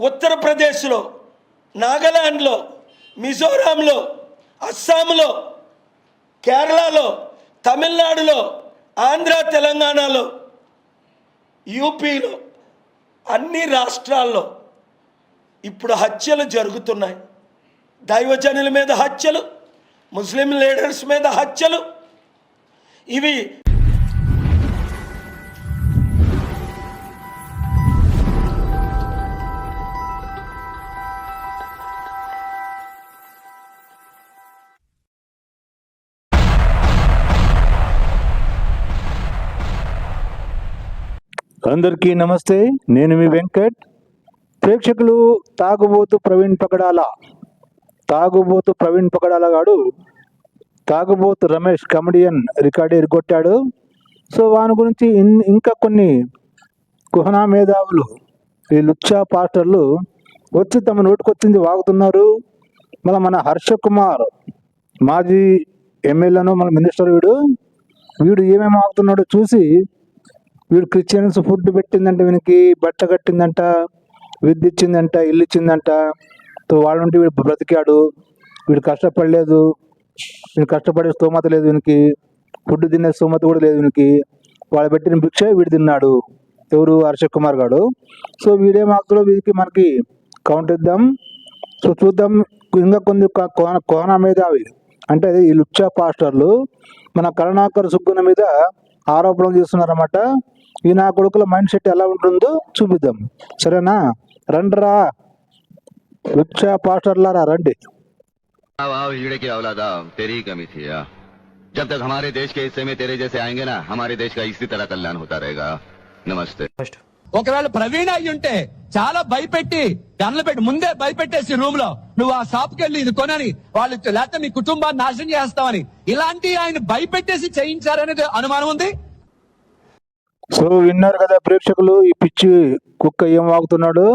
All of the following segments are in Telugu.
ఉత్తరప్రదేశ్లో నాగాలాండ్లో మిజోరాంలో అస్సాంలో కేరళలో తమిళనాడులో ఆంధ్ర తెలంగాణలో యూపీలో అన్ని రాష్ట్రాల్లో ఇప్పుడు హత్యలు జరుగుతున్నాయి. దైవజనుల మీద హత్యలు ముస్లిం లీడర్స్ మీద హత్యలు. ఇవి అందరికీ నమస్తే. నేను మీ వెంకట్. ప్రేక్షకులు తాగుబోతు ప్రవీణ్ పగడాల. తాగుబోతు ప్రవీణ్ పగడాల గాడు. తాగుబోతు రమేష్ కమెడియన్ రికార్డు ఎరగొట్టాడు సో వాని గురించి ఇన్- ఇంకా కొన్ని కుహనా మేధావులు ఈ లుచ్చా పాస్టర్లు వచ్చి తమ నోటికొచ్చింది వాగుతున్నారు. మళ్ళీ మన హర్ష కుమార్ మాజీ ఎమ్మెల్యేను మన మినిస్టర్ వీడు వీడు ఏమేమి ఆగుతున్నాడో చూసి వీడు క్రిస్టియన్స్ ఫుడ్ పెట్టిందంట వీనికి బట్ట కట్టిందంట విద్య ఇచ్చిందంట ఇల్లు ఇచ్చిందంట. సో వాళ్ళ వీడు బ్రతికాడు వీడు కష్టపడలేదు వీడు కష్టపడే స్తోమత లేదు వీనికి ఫుడ్ తినే స్తోమత కూడా లేదు వీనికి. వాళ్ళు పెట్టిన భిక్ష వీడు తిన్నాడు ఎవరు హర్షక్ కుమార్ గారు సో వీడే మాత్రం వీరికి మనకి కౌంట్ ఇద్దాం సో చూద్దాం ఇంకా కొన్ని కోన కోన మీద అవి. అంటే ఈ లుచ్చా పాస్టర్లు మన కరుణాకర్ సుగ్గున మీద ఆరోపణలు చేస్తున్నారన్నమాట. ఈ నా కొడుకుల మైండ్ సెట్ ఎలా ఉంటుందో చూపిద్దాం సరేనా రండిరా లుచ్చా పాస్టర్లారా రండి वाह वाह हीड़े की औलादा तेरी ही कमी थी यार जब तक हमारे देश के हिस्से में तेरे जैसे आएंगे ना हमारे देश का इसी तरह कल्याण होता रहेगा नमस्ते ఒకవేళ ప్రవీణ్ అయ్యి ఉంటే చాలా భయపెట్టి గన్లు పెట్టి ముందే భయపెట్టేసి రూమ్ లో నువ్వు ఆ షాప్ కి వెళ్ళి ఇది కొనని వాళ్ళు లేకపోతే మీ కుటుంబాన్ని నాశనం చేస్తామని ఇలాంటి ఆయన భయపెట్టేసి చేయించారనేది అనుమానం ఉంది సో విన్నారు కదా ప్రేక్షకులు ఈ పిచ్చి కుక్క ఏం వాగుతున్నాడు?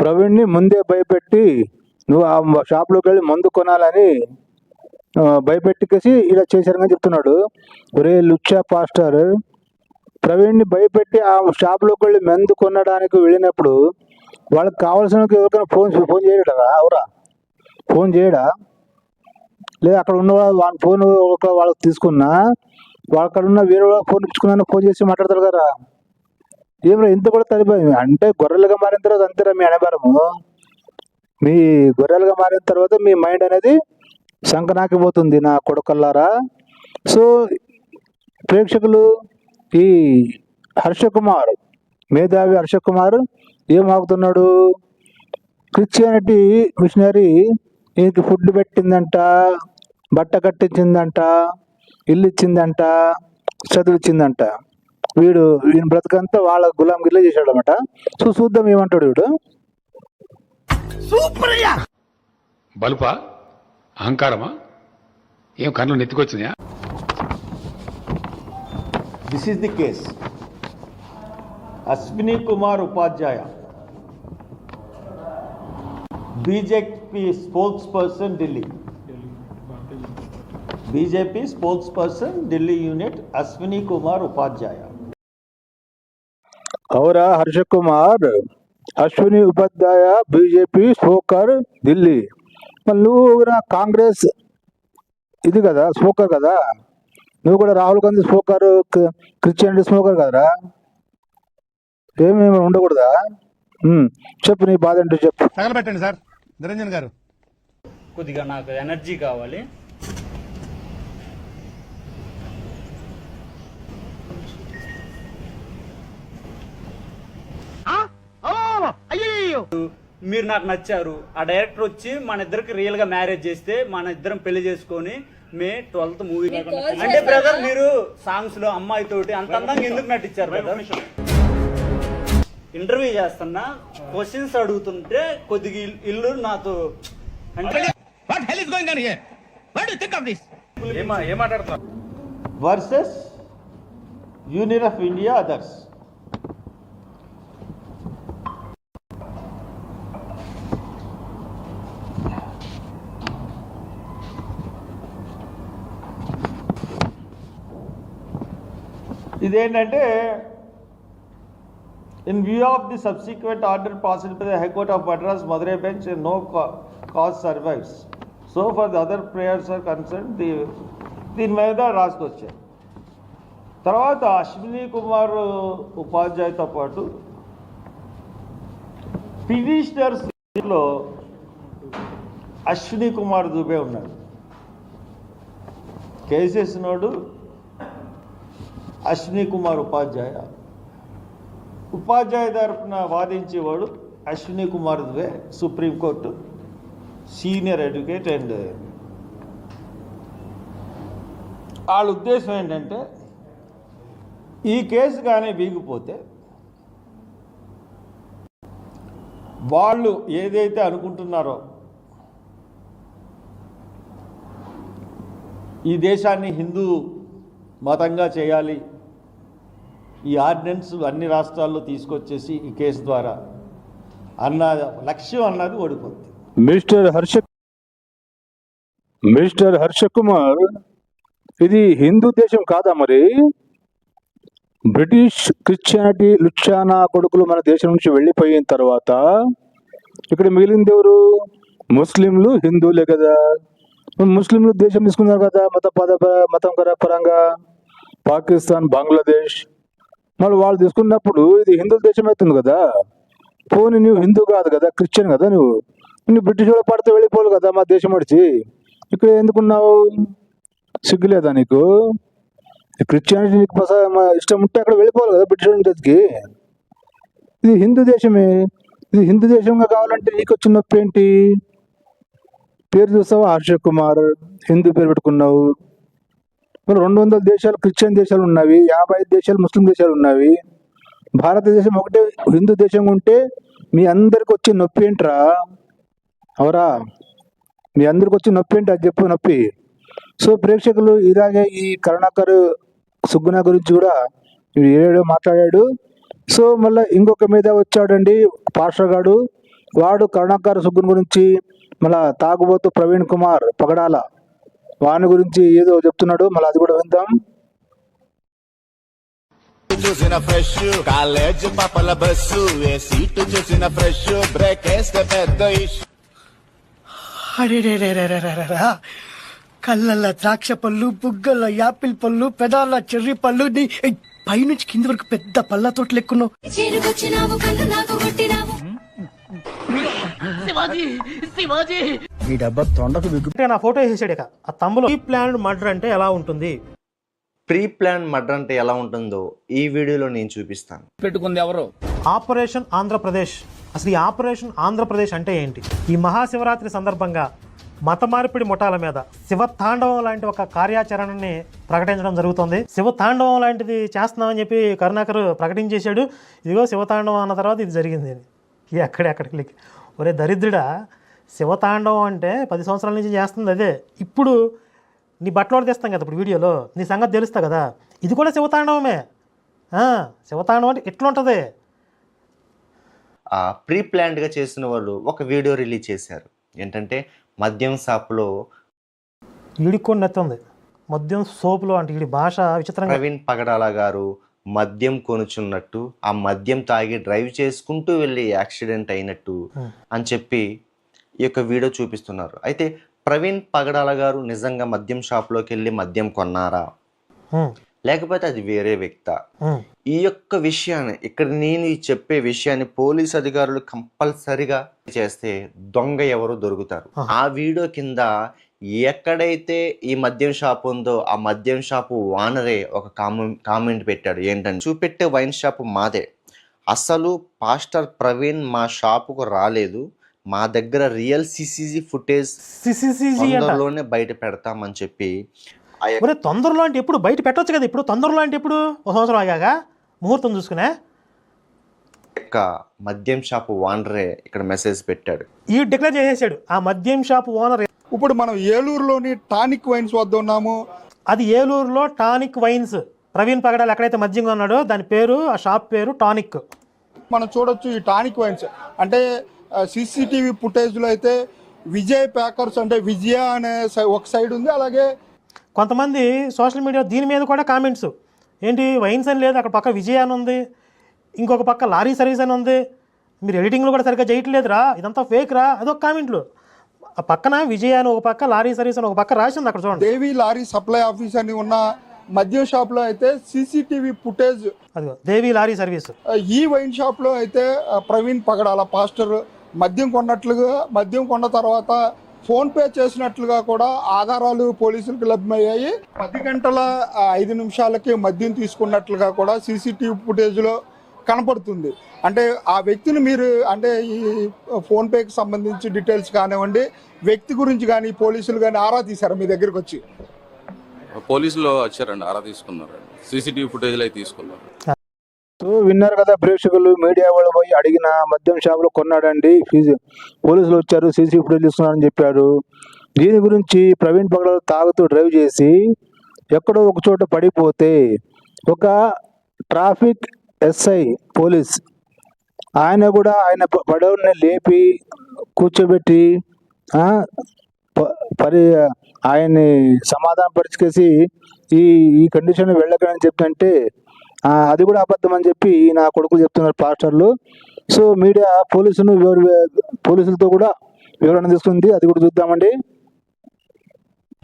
ప్రవీణ్ని ముందే భయపెట్టి నువ్వు ఆ షాప్లోకి వెళ్ళి మందు కొనాలని భయపెట్టికేసి ఇలా చేశారని చెప్తున్నాడు. ఒరే లుచ్చా పాస్టర్ ప్రవీణ్ని భయపెట్టి ఆ షాప్లోకి వెళ్ళి మందు కొనడానికి వెళ్ళినప్పుడు వాళ్ళకి కావాల్సిన ఎవరికైనా ఫోన్ ఫోన్ చేయడా అవరా. ఫోన్ చేయడా? లేదా అక్కడ ఉన్న వాళ్ళ ఫోన్ ఒక వాళ్ళకి తీసుకున్నా వాళ్ళ ఉన్న వేరే ఫోన్ ఇచ్చుకున్నాను ఫోన్ చేసి మాట్లాడతారు కదా. ఏమరా ఇంత కూడా తడిపోయింది అంటే గొర్రెలుగా మారిన తర్వాత అంతేరా మీ అనబారము మీ గొర్రెలుగా మారిన తర్వాత మీ మైండ్ అనేది శంకనాకిపోతుంది నా కొడుకల్లారా సో ప్రేక్షకులు ఈ హర్ష కుమార్ మేధావి హర్ష కుమార్ ఏం క్రిస్టియానిటీ మిషనరీ ఈయనకి ఫుడ్ పెట్టిందంట బట్ట కట్టించిందంట. ఇల్లు ఇచ్చిందంట చదువు ఇచ్చిందంట వీడు వీని బ్రతకంతా వాళ్ళ గులాం గిల్లే చేశాడు అనమాట సో చూద్దాం ఏమంటాడు వీడు. బలుపా? అహంకారమా? ఏం కళ్ళు నెత్తికొచ్చినాయా? This is the case. Ashwini Kumar Upadhyaya, BJP spokesperson Delhi. BJP spokesperson Delhi unit Ashwini Kumar Upadhyaya. అవురా హర్ష కుమార్ అశ్విని ఉపాధ్యాయ బీజేపీ స్పోకర్ ఢిల్లీ. మరి నువ్వు కూడా కాంగ్రెస్ ఇది కదా స్పోకర్ కదా? నువ్వు కూడా రాహుల్ గాంధీ స్పోకర్ క్రిస్టియానిటీ స్మోకర్ కదరా? ఏమేమి ఉండకూడదా? చెప్పు నీ బాధ అంటే చెప్పు. తగలబెట్టండి సార్. నిరంజన్ గారు. కొద్దిగా నాకు ఎనర్జీ కావాలి. మీరు నాకు నచ్చారు. ఆ డైరెక్టర్ వచ్చి మన ఇద్దరికి రియల్గా మ్యారేజ్ చేస్తే మన ఇద్దరం పెళ్ళి చేసుకొని మే ట్వెల్త్ మూవీ అంటే బ్రదర్ మీరు సాంగ్స్లో అమ్మాయి తోటి అంత అందంగా ఎందుకు నటించారు బ్రదర్ ఇంటర్వ్యూ చేస్తున్నా. క్వశ్చన్స్ అడుగుతుంటే కొద్దిగా ఇల్- ఇల్లు నాతో అంటే what hell is going on here what do think of this Versus ఇదేంటంటే in view of the subsequent order pass in high court of Madras Madurai bench no cause survives so for the other prayers are concern the దీని మీద రాసుకొచ్చారు తర్వాత అశ్విని కుమార్ ఉపాధ్యాయుతో పాటు పిటిషనర్స్లో అశ్విని కుమార్ దుబే ఉన్నాడు కేసేసినోడు అశ్విని కుమార్ ఉపాధ్యాయ. ఉపాధ్యాయ తరఫున వాదించేవాడు Ashwini Kumar Dubey supreme court senior advocate and వాళ్ళ ఉద్దేశం ఏంటంటే ఈ కేసు కానీ వీగిపోతే వాళ్ళు ఏదైతే అనుకుంటున్నారో ఈ దేశాన్ని హిందూ మతంగా చేయాలి ఈ ఆర్డినెన్స్ అన్ని రాష్ట్రాల్లో తీసుకొచ్చేసి ఈ కేసు ద్వారా అన్న లక్ష్యం అన్నది ఓడిపోతుంది మిస్టర్ హర్ష మిస్టర్ హర్ష కుమార్ ఇది హిందూ దేశం కాదా మరి? బ్రిటిష్ క్రిస్టియానిటీ లుచ్చానా కొడుకులు మన దేశం నుంచి వెళ్ళిపోయిన తర్వాత ఇక్కడ మిగిలింది ఎవరు? ముస్లింలు హిందువులే కదా. ముస్లింలు దేశం తీసుకున్నారు కదా మత పద మతం పరంగా. పాకిస్తాన్ బంగ్లాదేశ్ మళ్ళీ వాళ్ళు తీసుకున్నప్పుడు ఇది హిందువుల దేశం అవుతుంది కదా. పోనీ నువ్వు హిందూ కాదు కదా క్రిస్టియన్ కదా నువ్వు? నువ్వు బ్రిటిష్ వాళ్ళు పడితే వెళ్ళిపోవాలి కదా మా దేశం అడిచి ఇక్కడ ఎందుకున్నావు? సిగ్గులేదా నీకు? క్రిస్టియానిటీ నీకు మా ఇష్టం ఉంటే అక్కడ వెళ్ళిపోవాలి కదా బ్రిటిష్ వాళ్ళకి ఇది హిందూ దేశమే. ఇది హిందూ దేశంగా కావాలంటే నీకు వచ్చిన నొప్పి ఏంటి పేరు చూసావా హర్ష కుమార్. హిందూ పేరు పెట్టుకున్నావు. మరి రెండు వందల దేశాలు క్రిస్టియన్ దేశాలు ఉన్నవి యాభై ఐదు దేశాలు ముస్లిం దేశాలు ఉన్నవి. భారతదేశం ఒకటే హిందూ దేశం ఉంటే మీ అందరికి వచ్చే నొప్పి ఏంట్రా? అవరా? మీ అందరికి వచ్చే నొప్పి ఏంటి? అది చెప్పు నొప్పి. సో ప్రేక్షకులు ఇలాగే ఈ కరుణాకర్ సుగ్గున గురించి కూడా ఏడో మాట్లాడాడు. సో మళ్ళీ ఇంకొక మీద వచ్చాడండి పాస్టర్ గాడు వాడు కరుణాకర్ సుగ్గున గురించి మళ్ళా తాగుబోతు ప్రవీణ్ కుమార్ పగడాల. వాని గురించి ఏదో చెప్తున్నాడు మళ్ళీ అది కూడా విందాం. చూసిన ఫ్రెష్ కాలేజ్ పాపల బస్సు ఏ సీటు చూసిన ఫ్రెష్ బ్రేక్ వేస్తే పెద్ద. కళ్ళల్లో ద్రాక్ష పళ్ళు బుగ్గల్లో యాపిల్ పళ్ళు పెదాల చెర్రీ పళ్ళు నీ పైనుంచి కింది వరకు పెద్ద పళ్ళ తోట లెక్కున్నావు నాకు కొట్టినావు. ఈ డబ్బా తొండకు బిగ్గు అంటే నా ఫోటో వేసేసాడు ఇక. ఆ తమ్ములో ఈ ప్లాన్ మర్డర్ అంటే ఎలా ఉంటుంది? ప్రీ ప్లాన్ మర్డర్ అంటే ఎలా ఉంటుందో ఈ వీడియోలో నేను చూపిస్తాను. పెట్టుకుంది ఎవరు? ఆపరేషన్ ఆంధ్రప్రదేశ్. అసలు ఈ ఆపరేషన్ ఆంధ్రప్రదేశ్ అంటే ఏంటి? ఈ మహాశివరాత్రి సందర్భంగా మత మార్పిడి ముఠాల మీద శివతాండవం లాంటి ఒక కార్యాచరణని ప్రకటించడం జరుగుతుంది. శివతాండవం లాంటిది చేస్తున్నామని చెప్పి కరుణాకర్ ప్రకటించేశాడు. ఇదిగో శివతాండవం అన్న తర్వాత ఇది జరిగింది. ఎక్కడెక్కడికి ఒరే దరిద్రుడా శివతాండవం అంటే పది సంవత్సరాల నుంచి చేస్తుంది అదే. ఇప్పుడు నీ బట్టలు తీస్తాం కదా ఇప్పుడు వీడియోలో. నీ సంగతి తెలుస్తా కదా. ఇది కూడా శివతాండవమే. శివతాండవం అంటే ఎట్లుంటుంది ఆ ప్రీ ప్లాన్డ్గా చేసిన వాళ్ళు ఒక వీడియో రిలీజ్ చేశారు. ఏంటంటే మద్యం షాపులో ఈడికొని నెత్తుంది. మద్యం సోపులో అంటే వీడి భాష విచిత్రంగా ప్రవీణ్ పగడాల గారు మద్యం కొనుచున్నట్టు ఆ మద్యం తాగి డ్రైవ్ చేసుకుంటూ వెళ్ళి యాక్సిడెంట్ అయినట్టు. అని చెప్పి ఈ యొక్క వీడియో చూపిస్తున్నారు. అయితే ప్రవీణ్ పగడాల గారు నిజంగా మద్యం షాప్లోకి వెళ్ళి మద్యం కొన్నారా? లేకపోతే అది వేరే వ్యక్త? ఈ యొక్క విషయాన్ని ఇక్కడ నేను ఈ చెప్పే విషయాన్ని పోలీస్ అధికారులు కంపల్సరిగా చేస్తే దొంగ ఎవరు దొరుకుతారు. ఆ వీడియో కింద ఎక్కడైతే ఈ మద్యం షాప్ ఉందో ఆ మద్యం షాపు వానరే ఒక కామెంట్ కామెంట్ పెట్టాడు. ఏంటంటే చూపెట్టే వైన్ షాప్ మాదే. అసలు పాస్టర్ ప్రవీణ్ మా షాపుకు రాలేదు. మా దగ్గర రియల్ సిసిజీ ఫుటేజ్ సిసిసిజి అంట. తొందరలోనే బయట పెడతామని చెప్పి తొందరలో అంటే ఎప్పుడు బయట పెట్టొచ్చు కదా ఇప్పుడు? తొందరలో అంటే ఎప్పుడు? ఒక సంవత్సరం ఆగాక ముహూర్తం చూసుకునే? యొక్క మద్యం షాపు వానరే ఇక్కడ మెసేజ్ పెట్టాడు. ఈ డిక్లేర్ చేసేసాడు. ఆ మద్యం షాప్ ఓనర్. ఇప్పుడు మనం ఏలూరులోని టానిక్ వైన్స్ వద్ద ఉన్నాము. అది ఏలూరులో టానిక్ వైన్స్. ప్రవీణ్ పగడాలు ఎక్కడైతే మద్యం ఉన్నాడో దాని పేరు ఆ షాప్ పేరు టానిక్. మనం చూడొచ్చు ఈ టానిక్ వైన్స్. అంటే సీసీటీవీ ఫుటేజ్లో అయితే విజయ్ ప్యాకర్స్ అంటే విజయ అనే ఒక సైడ్ ఉంది. అలాగే కొంతమంది సోషల్ మీడియా దీని మీద కూడా కామెంట్స్. ఏంటి వైన్స్ అని లేదు అక్కడ పక్క విజయ అని ఉంది ఇంకొక పక్క లారీ సర్వీస్ అని ఉంది. మీరు ఎడిటింగ్లో కూడా సరిగ్గా చేయట్లేదురా ఇదంతా ఫేక్ రా అదొక కామెంట్లు. ఆ పక్కన విజయ్ అని ఒక పక్క లారీ సర్వీస్ అని ఒక పక్క రాసింది అక్కడ చూడండి. దేవి లారీ సప్లై ఆఫీస్ అని ఉన్న మద్యం షాప్లో అయితే సీసీటీవీ ఫుటేజ్ అదిగో దేవి లారీ సర్వీస్. ఈ వైన్ షాప్లో అయితే ఆ, ప్రవీణ్ పగడాల పాస్టర్ మద్యం కొన్నట్లుగా మద్యం కొన్న తర్వాత ఫోన్ పే చేసినట్లుగా కూడా ఆధారాలు పోలీసులకు లభ్యమయ్యాయి. పది గంటల ఐదు నిమిషాలకి మద్యం తీసుకున్నట్లుగా కూడా సీసీటీవీ ఫుటేజ్లో కనపడుతుంది. అంటే ఆ వ్యక్తిని మీరు అంటే ఈ ఫోన్పేకి సంబంధించి డీటెయిల్స్ కానివ్వండి వ్యక్తి గురించి కానీ పోలీసులు కానీ ఆరా తీశారు మీ దగ్గరికి వచ్చి పోలీసులు వచ్చారండి ఆరా తీసుకున్నారు సీసీటీవీ ఫుటేజ్లు తీసుకున్నారు. విన్నారు కదా ప్రేక్షకులు మీడియా వాళ్ళు పోయి అడిగిన మద్యం షాపులో కొన్నాడండి ఫీజు. పోలీసులు వచ్చారు సీసీ ఫుటేజ్ తీసుకున్నారని చెప్పారు దీని గురించి ప్రవీణ్ పగడాలు తాగుతూ డ్రైవ్ చేసి ఎక్కడో ఒక చోట పడిపోతే ఒక ట్రాఫిక్ ఎస్ఐ పోలీస్ ఆయన కూడా ఆయన పడవని లేపి కూర్చోబెట్టి పరి ఆయన్ని సమాధాన పరిచేసి ఈ ఈ కండిషన్ వెళ్ళకని చెప్తుంటే అది కూడా అబద్ధం అని చెప్పి నా కొడుకులు చెప్తున్నారు పాస్టర్లు. సో మీడియా పోలీసులు వివర- పోలీసులతో కూడా వివరణ తీసుకుంది. అది కూడా చూద్దామండి.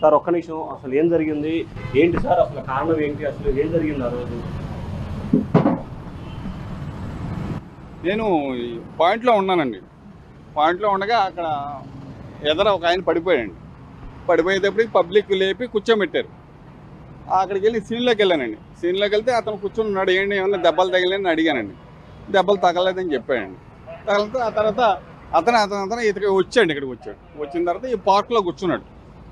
సార్ ఒక్క నిమిషం. అసలు ఏం జరిగింది? ఏంటి సార్? అసలు కారణం ఏంటి? అసలు ఏం జరిగింది ఆ రోజు? నేను ఈ పాయింట్లో ఉన్నానండి. పాయింట్లో ఉండగా అక్కడ ఎదర ఒక ఆయన పడిపోయాడండి. పడిపోయేటప్పటికి పబ్లిక్ లేపి కూర్చోబెట్టారు. అక్కడికి వెళ్ళి సీన్లోకి వెళ్ళానండి. సీన్లోకి వెళ్తే అతను కూర్చొని ఉన్నాడు ఏంటి ఏమన్నా దెబ్బలు తగిలేని అడిగానండి. దెబ్బలు తగలేదని చెప్పాడండి. తగిలితే ఆ తర్వాత అతను అతను అతను ఇతనికి వచ్చాడు ఇక్కడికి వచ్చాడు. వచ్చిన తర్వాత ఈ పార్క్లో కూర్చున్నాడు.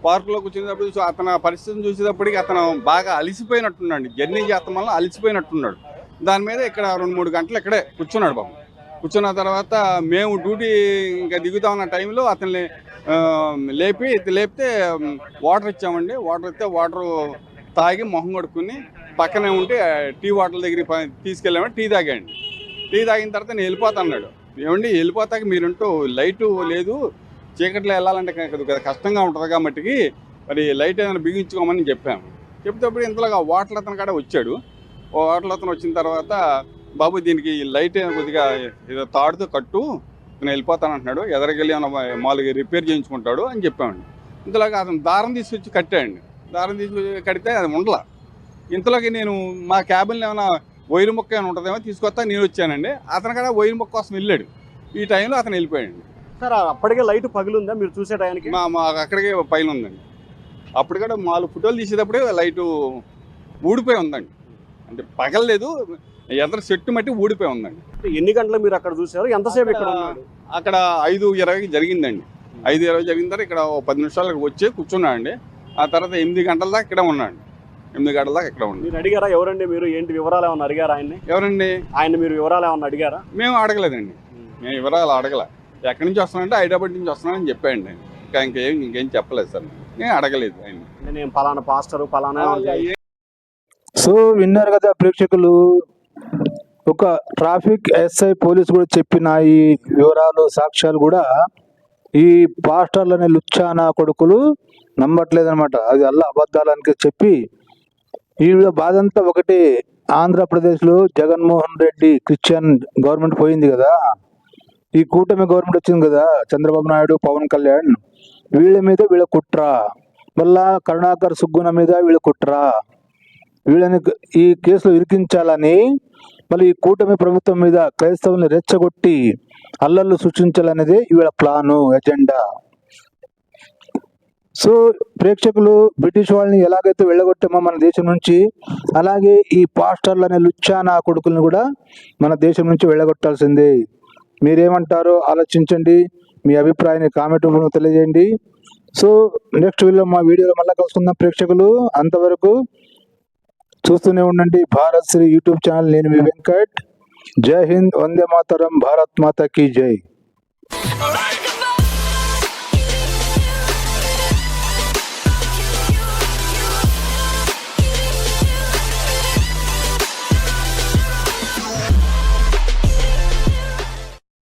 పార్కులో కూర్చునేటప్పుడు చూసి అతను పరిస్థితిని చూసేటప్పటికి అతను బాగా అలిసిపోయినట్టున్నాడు. జర్నీ చేస్తాం వల్ల అలిసిపోయినట్టున్నాడు. దాని మీద ఇక్కడ రెండు మూడు గంటలు ఇక్కడే కూర్చున్నాడు బాబు. కూర్చున్న తర్వాత మేము డ్యూటీ ఇంకా దిగుతా ఉన్న టైంలో అతన్ని లేపి లేపితే వాటర్ ఇచ్చామండి. వాటర్ ఇస్తే వాటర్ తాగి మొహం కొడుకుని పక్కనే ఉంటే టీ వాటర్ దగ్గరికి తీసుకెళ్ళామని టీ తాగాండి టీ తాగిన తర్వాత నేను వెళ్ళిపోతా అన్నాడు. ఏమండి వెళ్ళిపోతాక మీరుంటూ లైటు లేదు చీకట్లో వెళ్ళాలంటే కదా కష్టంగా ఉంటుంది కాబట్టి మరి లైట్ ఏదైనా బిగించుకోమని చెప్పాము. చెప్తేప్పుడు ఇంతలోగా వాటర్ అతను కాడ వచ్చాడు. వాటర్ అతను వచ్చిన తర్వాత బాబు దీనికి లైట్ కొద్దిగా ఏదో తాడుతో కట్టు నేను వెళ్ళిపోతాను అంటున్నాడు. ఎదరికెళ్ళి ఏమైనా మామూలుగా రిపేర్ చేయించుకుంటాడు అని చెప్పామండి. ఇంతలాగా అతను దారం తీసుకొచ్చి కట్టాయండి దారం తీసుకొచ్చి కడితే అది ఉండలా. ఇంతలోకి నేను మా క్యాబిన్లో ఏమైనా వైరు మొక్క ఏమైనా ఉంటుందేమో తీసుకొస్తా నేను వచ్చానండి. అతను కూడా వైరు మొక్క కోసం వెళ్ళాడు. ఈ టైంలో అతను వెళ్ళిపోయాడు సార్ అప్పటికే లైట్ పగిలిందా? మీరు చూసే టైంకి? మా అక్కడికే పైన ఉందండి అప్పుడు కూడా నాలుగు ఫోటోలు తీసేటప్పుడే లైటు ఊడిపోయి ఉందండి. అంటే పగలలేదు ఎదర చెట్టు మట్టి ఊడిపోయి ఉందండి. ఎన్ని గంటలు మీరు అక్కడ చూసారు ఎంతసేపు ఇక్కడ అక్కడ ఐదు ఇరవైకి జరిగిందండి. ఐదు ఇరవై జరిగిన తర్వాత ఇక్కడ పది నిమిషాలకు వచ్చి కూర్చున్నాడండి. ఆ తర్వాత ఎనిమిది గంటల దాకా ఇక్కడ ఉన్నాడు. ఎనిమిది గంటల దాకా ఇక్కడ ఉన్నాడు. మీరు అడిగారా ఎవరండి మీరు? ఏంటి వివరాలు ఏమన్నా అడిగారా ఆయన్ని? ఎవరండి? ఆయన మీరు వివరాలు ఏమన్నా అడిగారా? మేము అడగలేదండి. మేము. వివరాలు అడగల. ఎక్కడి నుంచి వస్తున్నానంటే హైదరాబాద్ నుంచి వస్తున్నానని చెప్పాయండి ఇంకా ఇంకేం ఇంకేం చెప్పలేదు సార్. నేను అడగలేదు ఆయన నేను పలానా పాస్టర్ పలానా సో విన్నారు కదా ప్రేక్షకులు ఒక ట్రాఫిక్ ఎస్ఐ పోలీసు కూడా చెప్పిన ఈ వివరాలు సాక్ష్యాలు కూడా ఈ పాస్టర్లనే లుచ్చానా కొడుకులు నమ్మట్లేదనమాట అది అల్లా అబద్ధాలని చెప్పి ఈ బాధ అంతా ఒకటి. ఆంధ్రప్రదేశ్లో జగన్మోహన్ రెడ్డి క్రిస్టియన్ గవర్నమెంట్ పోయింది కదా. ఈ కూటమి గవర్నమెంట్ వచ్చింది కదా చంద్రబాబు నాయుడు పవన్ కళ్యాణ్. వీళ్ళ మీద వీళ్ళ కుట్ర. మళ్ళా కరుణాకర్ సుగ్గున మీద వీళ్ళ కుట్ర. వీళ్ళని ఈ కేసులో ఇరికించాలని మళ్ళీ ఈ కూటమి ప్రభుత్వం మీద క్రైస్తవుల్ని రెచ్చగొట్టి అల్లర్లు సృష్టించాలనేదే ఇవాళ ప్లాను ఎజెండా. సో ప్రేక్షకులు బ్రిటిష్ వాళ్ళని ఎలాగైతే వెళ్ళగొట్టామో మన దేశం నుంచి అలాగే ఈ పాస్టర్లు అనే లుచ్చానా కొడుకుల్ని కూడా మన దేశం నుంచి వెళ్ళగొట్టాల్సిందే. మీరేమంటారో ఆలోచించండి మీ అభిప్రాయాన్ని కామెంట్ రూపంలో తెలియజేయండి. సో నెక్స్ట్ వీడియో మా వీడియోలో మళ్ళీ కలుసుకుందాం ప్రేక్షకులు. అంతవరకు చూస్తూనే ఉండండి. Bharat Shri YouTube channel. నేను మీ వెంకట్. జై హింద్. వందే మాతరం. భారత్ మాత కీ జై.